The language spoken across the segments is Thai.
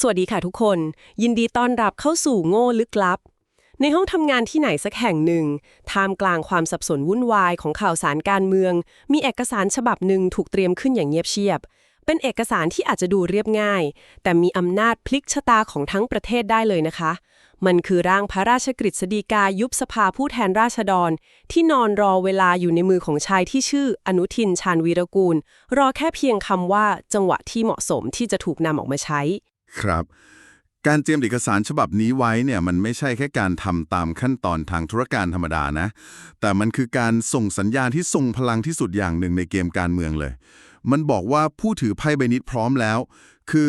สวัสดีค่ะทุกคน ยินดีต้อนรับเข้าสู่โง่ลึกลับ ในห้องทำงานที่ไหนสักแห่งหนึ่งท่ามกลางความสับสนวุ่นวายของข่าวสารการเมือง มีเอกสารฉบับหนึ่งถูกเตรียมขึ้นอย่างเงียบเชียบ เป็นเอกสารที่อาจจะดูเรียบง่าย แต่มีอำนาจพลิกชะตาของทั้งประเทศได้เลยนะคะ มันคือร่างพระราชกฤษฎีกายุบสภาผู้แทนราษฎร ที่นอนรอเวลาอยู่ในมือของชายที่ชื่ออนุทินชาญวีรกูล รอแค่เพียงคำว่าจังหวะที่เหมาะสมที่จะถูกนำออกมาใช้ ครับ การเตรียมเอกสารฉบับนี้ไว้เนี่ยมันไม่ใช่แค่การทำตามขั้นตอนทางธุรการธรรมดานะ แต่มันคือการส่งสัญญาณที่ทรงพลังที่สุดอย่างหนึ่งในเกมการเมืองเลย มันบอกว่าผู้ถือไพ่ใบนี้พร้อมแล้ว คือ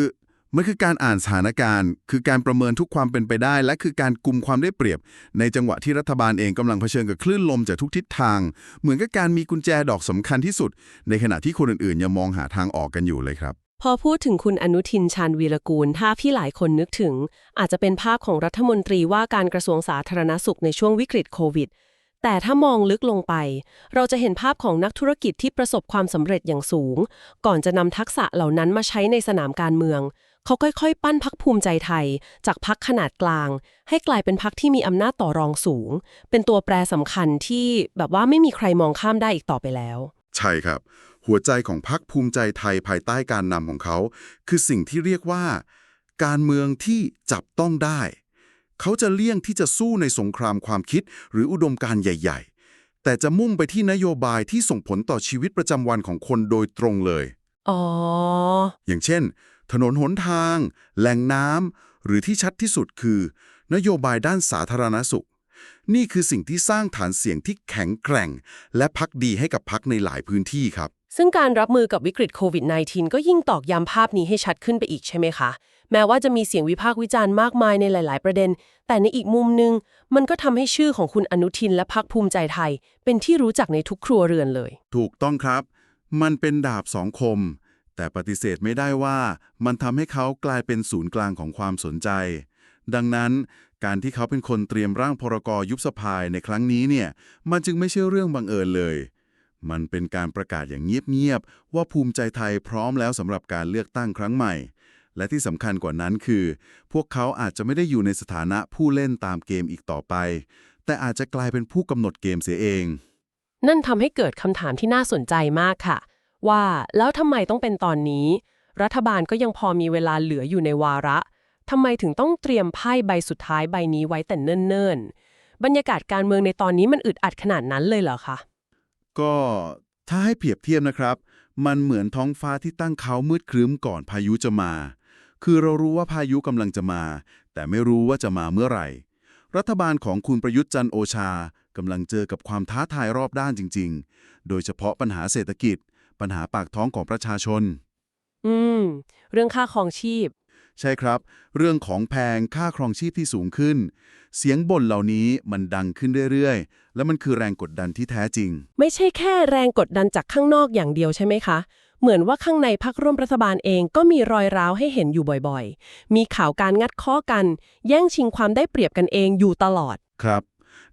มันคือการอ่านสถานการณ์ คือการประเมินทุกความเป็นไปได้ และคือการกลุ่มความได้เปรียบ ในจังหวะที่รัฐบาลเองกำลังเผชิญกับคลื่นลมจากทุกทิศทาง เหมือนกับการมีกุญแจดอกสำคัญที่สุด ในขณะที่คนอื่นๆยังมองหาทางออกกันอยู่เลยครับ พอพูดถึงคุณอนุทินชาญวีรกูล ถ้าพี่หลายคนนึกถึง อาจจะเป็นภาพของรัฐมนตรีว่าการกระทรวงสาธารณสุขในช่วงวิกฤตโควิด แต่ถ้ามองลึกลงไป เราจะเห็นภาพของนักธุรกิจที่ประสบความสำเร็จอย่างสูง ก่อนจะนำทักษะเหล่านั้นมาใช้ในสนามการเมือง เขาค่อยๆ ปั้นพักภูมิใจไทย จากพักขนาดกลาง ให้กลายเป็นพักที่มีอำนาจต่อรองสูง เป็นตัวแปรสำคัญที่แบบว่าไม่มีใครมองข้ามได้อีกต่อไปแล้ว ใช่ครับ หัวใจของพรรคภูมิใจไทยภายใต้การนำของเขา คือสิ่งที่เรียกว่า การเมืองที่จับต้องได้ เขาจะเลี่ยงที่จะสู้ในสงครามความคิดหรืออุดมการณ์ใหญ่ ๆ แต่จะมุ่งไปที่นโยบายที่ส่งผลต่อชีวิตประจำวันของคนโดยตรงเลยอ๋อ อย่างเช่น ถนนหนทาง แหล่งน้ำหรือที่ชัดที่สุดคือ นโยบายด้านสาธารณสุข นี่คือสิ่งที่สร้างฐานเสียงที่แข็งแกร่ง และพักดีให้กับพักในหลายพื้นที่ครับ ซึ่งการรับมือกับวิกฤตโควิด -19 ก็ยิ่งตอกย้ำภาพนี้ให้ชัดขึ้นไปอีกใช่ไหมคะ แม้ว่าจะมีเสียงวิพากษ์วิจารณ์มากมายในหลาย ๆ ประเด็น แต่ในอีกมุมหนึง มันก็ทำให้ชื่อของคุณอนุทินและพักภูมิใจไทย เป็นที่รู้จักในทุกครัวเรือนเลย ถูกต้องครับ มันเป็นดาบสองคม แต่ปฏิเสธไม่ได้ว่ามันทำให้เขากลายเป็นศูนย์กลางของความสนใจ ดังนั้นการที่เขาเป็นคนเตรียมร่างพรกยุบสภาในครั้งนี้เนี่ย มันจึงไม่ใช่เรื่องบังเอิญเลย มันเป็นการประกาศอย่างเงียบๆว่าภูมิใจไทยพร้อมแล้วสำหรับการเลือกตั้งครั้งใหม่ และที่สำคัญกว่านั้นคือ พวกเขาอาจจะไม่ได้อยู่ในสถานะผู้เล่นตามเกมอีกต่อไป แต่อาจจะกลายเป็นผู้กำหนดเกมเสียเอง นั่นทำให้เกิดคำถามที่น่าสนใจมากค่ะ ว่าแล้วทำไมต้องเป็นตอนนี้ รัฐบาลก็ยังพอมีเวลาเหลืออยู่ในวาระทำไมถึงต้องเตรียมไพ่ใบสุดท้ายใบนี้ไว้แต่เนิ่นๆบรรยากาศการเมืองในตอนนี้มันอึดอัดขนาดนั้นเลยเหรอคะ ก็ถ้าให้เปรียบเทียบนะครับ มันเหมือนท้องฟ้าที่ตั้งเขามืดครึ้มก่อนพายุจะมา คือเรารู้ว่าพายุกำลังจะมา แต่ไม่รู้ว่าจะมาเมื่อไหร่ รัฐบาลของคุณประยุทธ์จันโอชากำลังเจอกับความท้าทายรอบด้านจริง ๆ โดยเฉพาะปัญหาเศรษฐกิจ ปัญหาปากท้องของประชาชน อืม เรื่องค่าครองชีพ ใช่ครับ เรื่องของแพงค่าครองชีพที่สูงขึ้น เสียงบ่นเหล่านี้มันดังขึ้นเรื่อยๆ และมันคือแรงกดดันที่แท้จริง ไม่ใช่แค่แรงกดดันจากข้างนอกอย่างเดียวใช่ไหมคะ เหมือนว่าข้างในพักร่วมรัฐบาลเองก็มีรอยร้าวให้เห็นอยู่บ่อยๆ มีข่าวการงัดข้อกัน แย่งชิงความได้เปรียบกันเองอยู่ตลอด ครับ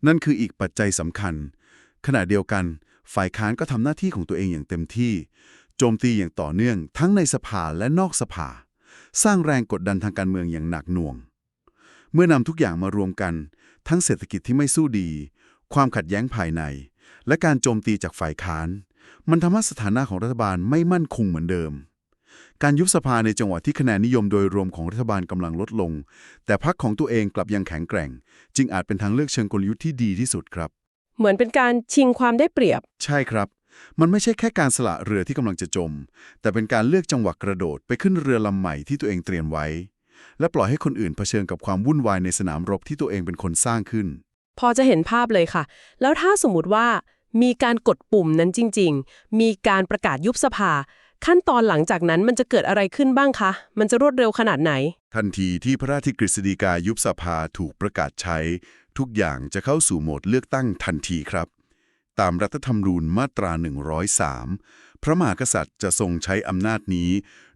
นั่นคืออีกปัจจัยสำคัญ ขณะเดียวกัน ฝ่ายค้านก็ทำหน้าที่ของตัวเองอย่างเต็มที่ โจมตีอย่างต่อเนื่องทั้งในสภาและนอกสภา สร้างแรงกดดันทางการเมืองอย่างหนักหน่วง เมื่อนำทุกอย่างมารวมกัน ทั้งเศรษฐกิจที่ไม่สู้ดี ความขัดแย้งภายใน และการโจมตีจากฝ่ายค้าน มันทำให้สถานะของรัฐบาลไม่มั่นคงเหมือนเดิม การยุบสภาในจังหวะที่คะแนนนิยมโดยรวมของรัฐบาลกำลังลดลง แต่พรรคของตัวเองกลับยังแข็งแกร่ง จึงอาจเป็นทางเลือกเชิงกลยุทธ์ที่ดีที่สุดครับ เหมือนเป็นการชิงความได้เปรียบ ใช่ครับ มันไม่ใช่แค่การสละเรือที่กำลังจะจม แต่เป็นการเลือกจังหวะกระโดดไปขึ้นเรือลำใหม่ที่ตัวเองเตรียมไว้ และปล่อยให้คนอื่นเผชิญกับความวุ่นวายในสนามรบที่ตัวเองเป็นคนสร้างขึ้น พอจะเห็นภาพเลยค่ะ แล้วถ้าสมมติว่ามีการกดปุ่มนั้นจริง ๆ มีการประกาศยุบสภา ขั้นตอนหลังจากนั้นมันจะเกิดอะไรขึ้นบ้างคะ มันจะรวดเร็วขนาดไหน ทันทีที่พระราชกฤษฎีกายุบสภาถูกประกาศใช้ ทุกอย่างจะเข้าสู่โหมดเลือกตั้งทันทีครับ ตามรัฐธรรมนูญมาตรา 103 พระมหากษัตริย์จะทรงใช้อำนาจนี้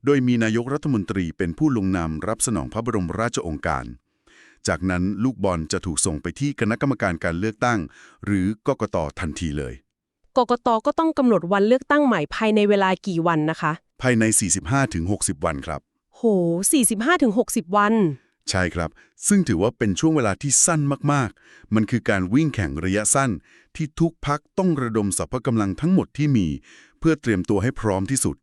โดยมีนายกรัฐมนตรีเป็นผู้ลงนามรับสนองพระบรมราชโองการ จากนั้นลูกบอลจะถูกส่งไปที่คณะกรรมการการเลือกตั้ง หรือกกตทันทีเลย กกตก็ต้องกำหนดวันเลือกตั้งใหม่ภายในเวลากี่วันนะคะ ภายใน 45-60 วันครับ โห 45-60 วัน ใช่ครับ ซึ่งถือว่าเป็นช่วงเวลาที่สั้นมากๆ มันคือการวิ่งแข่งระยะสั้น ที่ทุกพักต้องระดมสรรพกำลังทั้งหมดที่มี เพื่อเตรียมตัวให้พร้อมที่สุด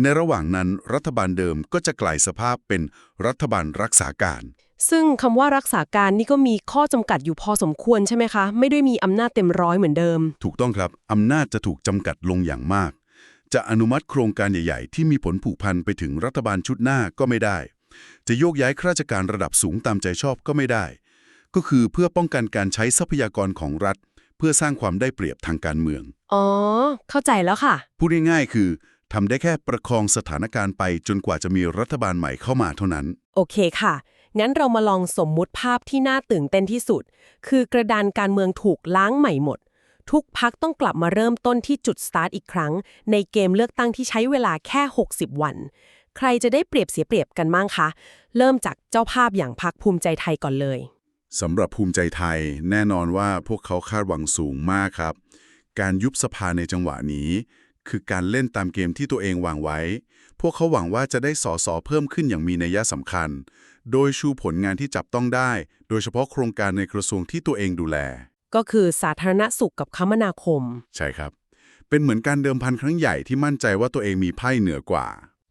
ในระหว่างนั้นรัฐบาลเดิมก็จะกลายสภาพเป็นรัฐบาลรักษาการ ซึ่งคำว่ารักษาการนี่ก็มีข้อจำกัดอยู่พอสมควรใช่ไหมคะ ไม่ได้มีอำนาจเต็มร้อยเหมือนเดิม ถูกต้องครับอำนาจจะถูกจำกัดลงอย่างมาก จะอนุมัติโครงการใหญ่ ๆ ที่มีผลผูกพันไปถึงรัฐบาลชุดหน้าก็ไม่ได้ จะโยกย้ายข้าราชการระดับสูงตามใจชอบก็ไม่ได้ ก็คือเพื่อป้องกันการใช้ทรัพยากรของรัฐ เพื่อสร้างความได้เปรียบทางการเมือง อ๋อ เข้าใจแล้วค่ะ พูดง่ายๆคือทำได้แค่ประคองสถานการณ์ไปจนกว่าจะมีรัฐบาลใหม่เข้ามาเท่านั้น โอเคค่ะ งั้นเรามาลองสมมุติภาพที่น่าตื่นเต้นที่สุด คือกระดานการเมืองถูกล้างใหม่หมด ทุกพักต้องกลับมาเริ่มต้นที่จุดสตาร์ทอีกครั้ง ในเกมเลือกตั้งที่ใช้เวลาแค่ 60 วัน ใครจะได้เปรียบเสียเปรียบกันบ้างคะ เริ่มจากเจ้าภาพอย่างพักภูมิใจไทยก่อนเลยสำหรับภูมิใจไทย แน่นอนว่าพวกเขาคาดหวังสูงมากครับ การยุบสภาในจังหวะนี้ คือการเล่นตามเกมที่ตัวเองวางไว้ พวกเขาหวังว่าจะได้สอสอเพิ่มขึ้นอย่างมีนัยสำคัญ โดยชูผลงานที่จับต้องได้ โดยเฉพาะโครงการในกระทรวงที่ตัวเองดูแล ก็คือสาธารณสุขกับคมนาคม ใช่ครับ เป็นเหมือนการเดิมพันครั้งใหญ่ที่มั่นใจว่าตัวเองมีไพ่เหนือกว่า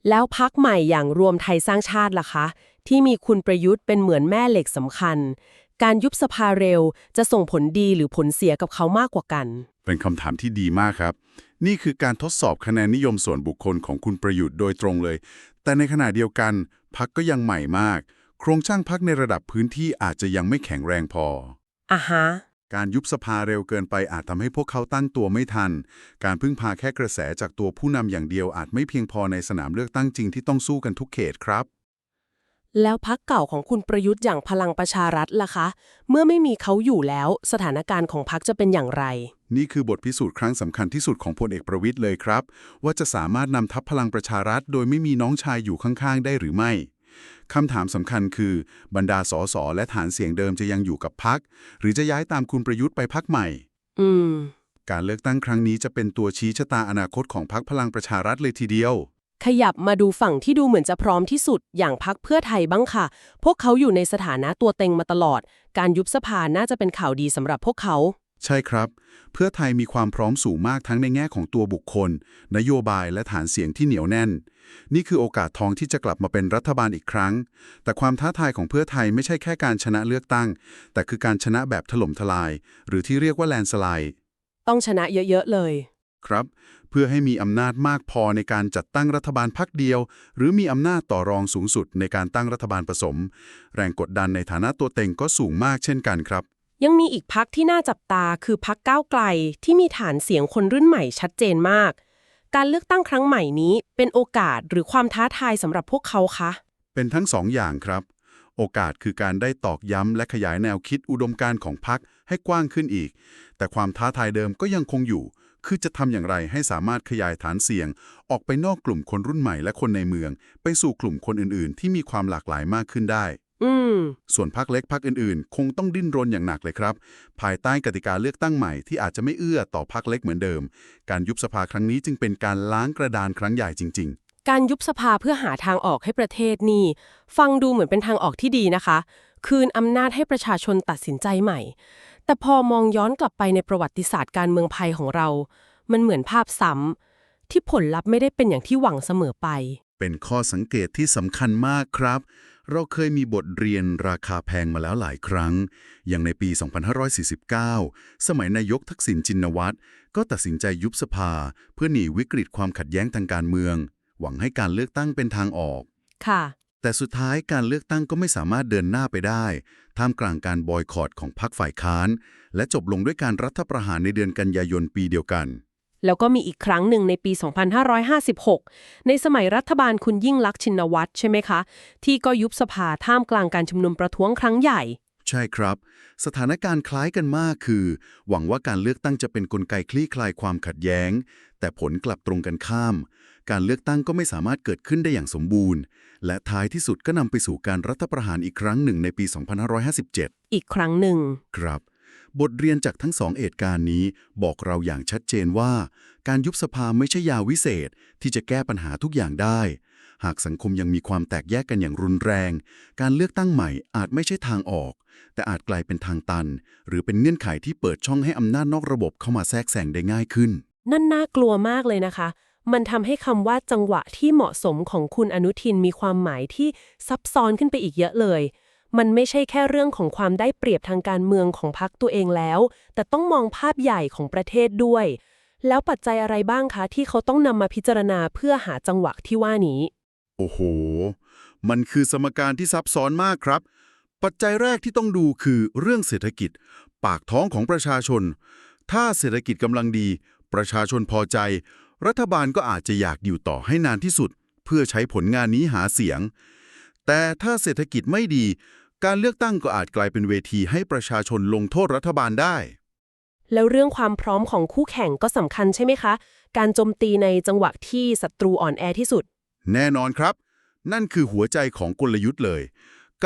แล้วพักใหม่อย่างรวมไทยสร้างชาติล่ะคะ ที่มีคุณประยุทธ์เป็นเหมือนแม่เหล็กสำคัญ การยุบสภาเร็วจะส่งผลดีหรือผลเสียกับเขามากกว่ากัน เป็นคำถามที่ดีมากครับ นี่คือการทดสอบคะแนนนิยมส่วนบุคคลของคุณประยุทธ์โดยตรงเลย แต่ในขณะเดียวกันพักก็ยังใหม่มาก โครงสร้างพักในระดับพื้นที่อาจจะยังไม่แข็งแรงพออะฮะ การยุบสภาเร็วเกินไปอาจทำให้พวกเขาตั้งตัวไม่ทัน การพึ่งพาแค่กระแสจากตัวผู้นำอย่างเดียวอาจไม่เพียงพอในสนามเลือกตั้งจริงที่ต้องสู้กันทุกเขตครับ แล้วพักเก่าของคุณประยุทธ์อย่างพลังประชารัฐล่ะคะ เมื่อไม่มีเขาอยู่แล้วสถานการณ์ของพักจะเป็นอย่างไร นี่คือบทพิสูจน์ครั้งสำคัญที่สุดของพลเอกประวิตยเลยครับ ว่าจะสามารถนำทัพพลังประชารัฐ โดยไม่มีน้องชายอยู่ข้างๆ ได้หรือไม่ คำถามสำคัญคือบรรดาสสและฐานเสียงเดิมจะยังอยู่กับพัก หรือจะย้ายตามคุณประยุทธ์ไปพักใหม่ อืม การเลือกตั้งครั้งนี้จะเป็นตัวชี้ชะตาอนาคตของพักพลังประชารัฐเลยทีเดียว ขยับมาดูฝั่งที่ดูเหมือนจะพร้อมที่สุดอย่างพักเพื่อไทยบ้างค่ะ พวกเขาอยู่ในสถานะตัวเต็งมาตลอด การยุบสภาน่าจะเป็นข่าวดีสำหรับพวกเขา ใช่ครับ เพื่อไทยมีความพร้อมสูงมากทั้งในแง่ของตัวบุคคล นโยบายและฐานเสียงที่เหนียวแน่น นี่คือโอกาสทองที่จะกลับมาเป็นรัฐบาลอีกครั้ง แต่ความท้าทายของเพื่อไทยไม่ใช่แค่การชนะเลือกตั้ง แต่คือการชนะแบบถล่มทลาย หรือที่เรียกว่าแลนสไลด์ต้องชนะเยอะ ๆ เลย ครับ เพื่อให้มีอำนาจมากพอในการจัดตั้งรัฐบาลพักเดียว หรือมีอำนาจต่อรองสูงสุดในการตั้งรัฐบาลผสม แรงกดดันในฐานะตัวเต็งก็สูงมากเช่นกันครับ ยังมีอีกพักที่น่าจับตาคือพักก้าวไกลที่มีฐานเสียงคนรุ่นใหม่ชัดเจนมาก การเลือกตั้งครั้งใหม่นี้เป็นโอกาสหรือความท้าทายสำหรับพวกเขาคะ เป็นทั้งสองอย่างครับ โอกาสคือการได้ตอกย้ำและขยายแนวคิดอุดมการณ์ของพรรคให้กว้างขึ้นอีก แต่ความท้าทายเดิมก็ยังคงอยู่ คือจะทำอย่างไรให้สามารถขยายฐานเสียง ออกไปนอกกลุ่มคนรุ่นใหม่และคนในเมือง ไปสู่กลุ่มคนอื่น ๆ ที่มีความหลากหลายมากขึ้นได้ อืม ส่วนพรรคเล็กพรรคอื่นๆ คงต้องดิ้นรนอย่างหนักเลยครับ ภายใต้กติกาเลือกตั้งใหม่ที่อาจจะไม่เอื้อต่อพรรคเล็กเหมือนเดิม การยุบสภาครั้งนี้จึงเป็นการล้างกระดานครั้งใหญ่จริง ๆ การยุบสภาเพื่อหาทางออกให้ประเทศนี่ ฟังดูเหมือนเป็นทางออกที่ดีนะคะ คืนอำนาจให้ประชาชนตัดสินใจใหม่ แต่พอมองย้อนกลับไปในประวัติศาสตร์การเมืองไทยของเรา มันเหมือนภาพซ้ำที่ผลลัพธ์ไม่ได้เป็นอย่างที่หวังเสมอไป เป็นข้อสังเกตที่สำคัญมากครับ เราเคยมีบทเรียนราคาแพงมาแล้วหลายครั้ง อย่างในปี 2549 สมัยนายกทักษิณจินวัตรก็ตัดสินใจยุบสภา เพื่อหนีวิกฤตความขัดแย้งทางการเมือง หวังให้การเลือกตั้งเป็นทางออก ค่ะ แต่สุดท้ายการเลือกตั้งก็ไม่สามารถเดินหน้าไปได้ ท่ามกลางการบอยคอรดของพรรคฝ่ายค้าน และจบลงด้วยการรัฐประหารในเดือนกันยายนปีเดียวกัน แล้วก็มีอีกครั้งหนึ่งในปี 2556 ในสมัยรัฐบาลคุณยิ่งลักษณ์ชินวัตรใช่ไหมคะ ที่ก็ยุบสภาท่ามกลางการชุมนุมประท้วงครั้งใหญ่ ใช่ครับ สถานการณ์คล้ายกันมากคือ หวังว่าการเลือกตั้งจะเป็นนกลไกคลี่คลายความขัดแย้ง แต่ผลกลับตรงกันข้าม การเลือกตั้งก็ไม่สามารถเกิดขึ้นได้อย่างสมบูรณ์ และท้ายที่สุดก็นำไปสู่การรัฐประหารอีกครั้งหนึ่งในปี 2557 อีกครั้งหนึ่ง ครับ บทเรียนจากทั้งสองเหตุการณ์นี้บอกเราอย่างชัดเจนว่า การยุบสภาไม่ใช่ยาวิเศษที่จะแก้ปัญหาทุกอย่างได้ หากสังคมยังมีความแตกแยกกันอย่างรุนแรง การเลือกตั้งใหม่อาจไม่ใช่ทางออก แต่อาจกลายเป็นทางตัน หรือเป็นเงื่อนไขที่เปิดช่องให้อำนาจนอกระบบเข้ามาแทรกแซงได้ง่ายขึ้น นั่นน่ากลัวมากเลยนะคะ มันทำให้คำว่าจังหวะที่เหมาะสมของคุณอนุทินมีความหมายที่ซับซ้อนขึ้นไปอีกเยอะเลย มันไม่ใช่แค่เรื่องของความได้เปรียบทางการเมืองของพรรคตัวเองแล้ว แต่ต้องมองภาพใหญ่ของประเทศด้วย แล้วปัจจัยอะไรบ้างคะ ที่เขาต้องนำมาพิจารณาเพื่อหาจังหวะที่ว่านี้ โอ้โห มันคือสมการที่ซับซ้อนมากครับ ปัจจัยแรกที่ต้องดูคือเรื่องเศรษฐกิจ ปากท้องของประชาชน ถ้าเศรษฐกิจกำลังดี ประชาชนพอใจ รัฐบาลก็อาจจะอยากอยู่ต่อให้นานที่สุด เพื่อใช้ผลงานนี้หาเสียงแต่ถ้าเศรษฐกิจไม่ดี การเลือกตั้งก็อาจกลายเป็นเวทีให้ประชาชนลงโทษรัฐบาลได้ แล้วเรื่องความพร้อมของคู่แข่งก็สำคัญใช่ไหมคะ การโจมตีในจังหวะที่ศัตรูอ่อนแอที่สุด แน่นอนครับ นั่นคือหัวใจของกลยุทธ์เลย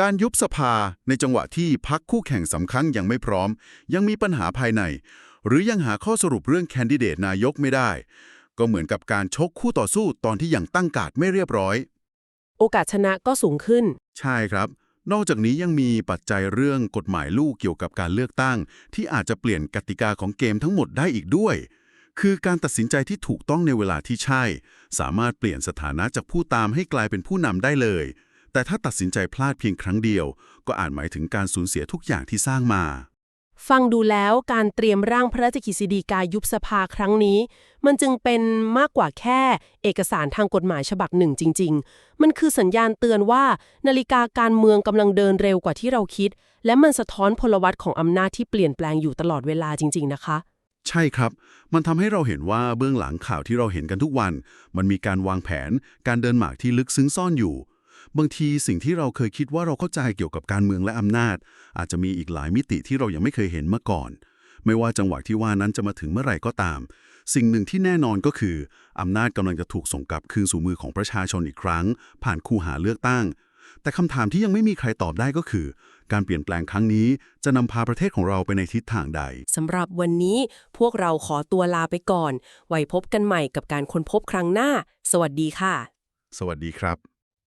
การยุบสภาในจังหวะที่พักคู่แข่งสำคัญยังไม่พร้อม ยังมีปัญหาภายใน หรือยังหาข้อสรุปเรื่องแคนดิเดตนายกไม่ได้ ก็เหมือนกับการชกคู่ต่อสู้ตอนที่ยังตั้งการ์ดไม่เรียบร้อย โอกาสชนะก็สูงขึ้น ใช่ครับ นอกจากนี้ยังมีปัจจัยเรื่องกฎหมายลูกเกี่ยวกับการเลือกตั้ง ที่อาจจะเปลี่ยนกติกาของเกมทั้งหมดได้อีกด้วย คือการตัดสินใจที่ถูกต้องในเวลาที่ใช่ สามารถเปลี่ยนสถานะจากผู้ตามให้กลายเป็นผู้นำได้เลย แต่ถ้าตัดสินใจพลาดเพียงครั้งเดียว ก็อาจหมายถึงการสูญเสียทุกอย่างที่สร้างมา ฟังดูแล้วการเตรียมร่างพระราชกฤษฎีกายุบสภาครั้งนี้ มันจึงเป็นมากกว่าแค่เอกสารทางกฎหมายฉบับหนึ่งจริง ๆ มันคือสัญญาณเตือนว่า นาฬิกาการเมืองกำลังเดินเร็วกว่าที่เราคิด และมันสะท้อนพลวัตของอำนาจที่เปลี่ยนแปลงอยู่ตลอดเวลาจริง ๆ นะคะ ใช่ครับ มันทำให้เราเห็นว่าเบื้องหลังข่าวที่เราเห็นกันทุกวัน มันมีการวางแผน การเดินหมากที่ลึกซึ้งซ่อนอยู่ บางทีสิ่งที่เราเคยคิดว่าเราเข้าใจเกี่ยวกับการเมืองและอำนาจ อาจจะมีอีกหลายมิติที่เรายังไม่เคยเห็นมาก่อน ไม่ว่าจังหวะที่ว่านั้นจะมาถึงเมื่อไหร่ก็ตาม สิ่งหนึ่งที่แน่นอนก็คืออำนาจกำลังจะถูกส่งกลับคืนสู่มือของประชาชนอีกครั้ง ผ่านคูหาเลือกตั้ง แต่คำถามที่ยังไม่มีใครตอบได้ก็คือ การเปลี่ยนแปลงครั้งนี้จะนำพาประเทศของเราไปในทิศทางใดสำหรับวันนี้พวกเราขอตัวลาไปก่อน ไว้พบกันใหม่กับการค้นพบครั้งหน้า สวัสดีค่ะ สวัสดีครับ